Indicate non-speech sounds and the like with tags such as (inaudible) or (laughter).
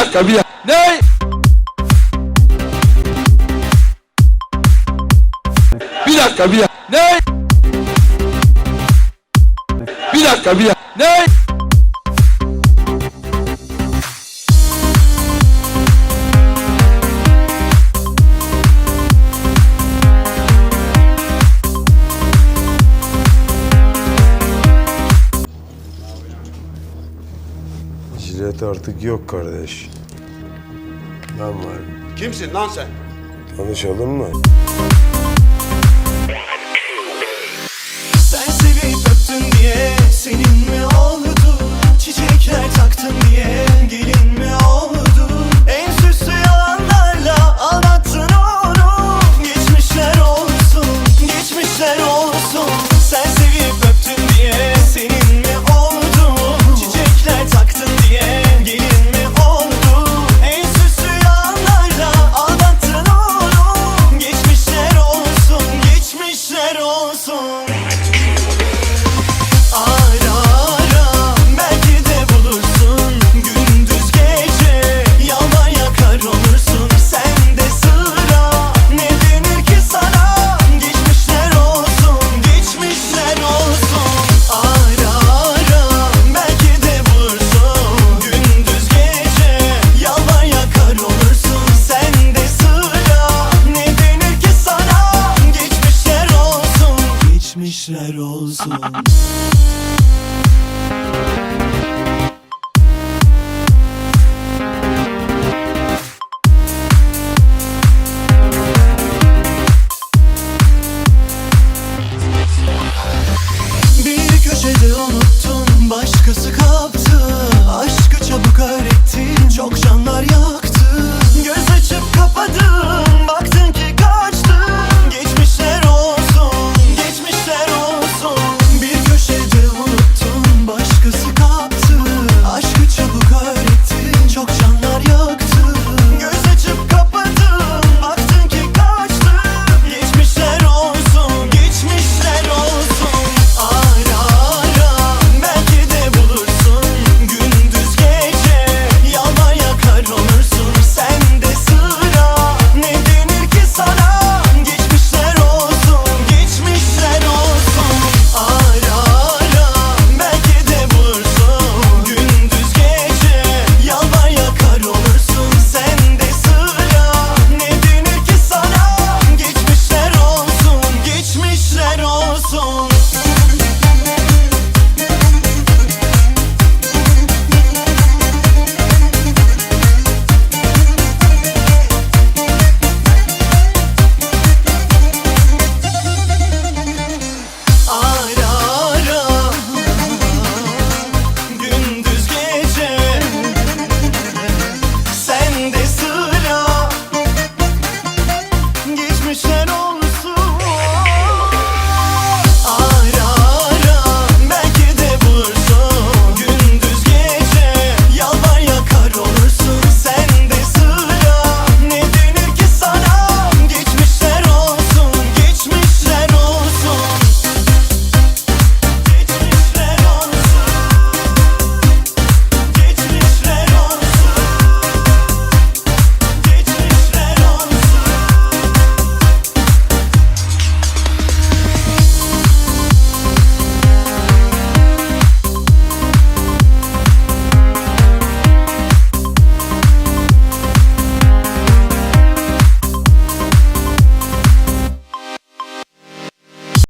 dakika bir dakika. Ne? Bir dakika bir dakika. Ne? Bir dakika bir dakika. Ne? Jilet artık yok kardeş. Ben varım. Kimsin lan sen? Tanışalım mı? Sen sevip öptün diye işler olsun. (laughs) don't